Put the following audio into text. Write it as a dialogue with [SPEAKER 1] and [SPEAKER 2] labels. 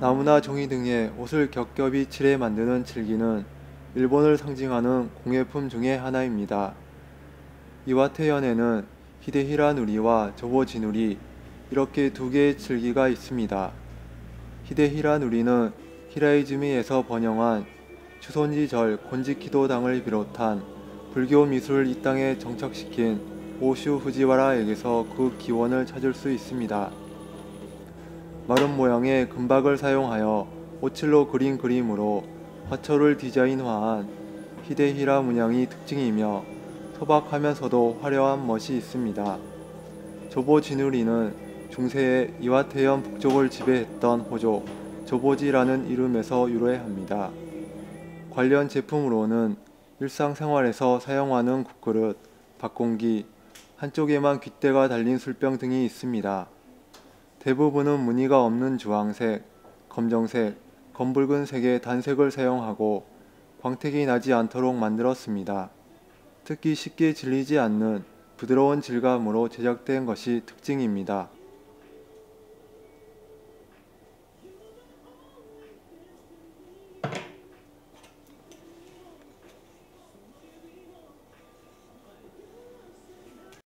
[SPEAKER 1] 나무나 종이 등의 옷을 겹겹이 칠해 만드는 칠기는 일본을 상징하는 공예품 중의 하나입니다. 이와테현에는 히데히라 누리와 조보지 누리 이렇게 두 개의 칠기가 있습니다. 히데히라 누리는 히라이즈미에서 번영한 추손지절 곤지키도당을 비롯한 불교 미술을 이 땅에 정착시킨 오슈 후지와라에게서 그 기원을 찾을 수 있습니다. 마른 모양의 금박을 사용하여 오칠로 그린 그림으로 화초를 디자인화한 히데히라 문양이 특징이며 소박하면서도 화려한 멋이 있습니다. 조보 진우리는 중세의 이와태현 북쪽을 지배했던 호조 조보지라는 이름에서 유래합니다. 관련 제품으로는 일상생활에서 사용하는 국그릇, 밥공기, 한쪽에만 귓대가 달린 술병 등이 있습니다. 대부분은 무늬가 없는 주황색, 검정색, 검붉은색의 단색을 사용하고 광택이 나지 않도록 만들었습니다. 특히 쉽게 질리지 않는 부드러운 질감으로 제작된 것이 특징입니다.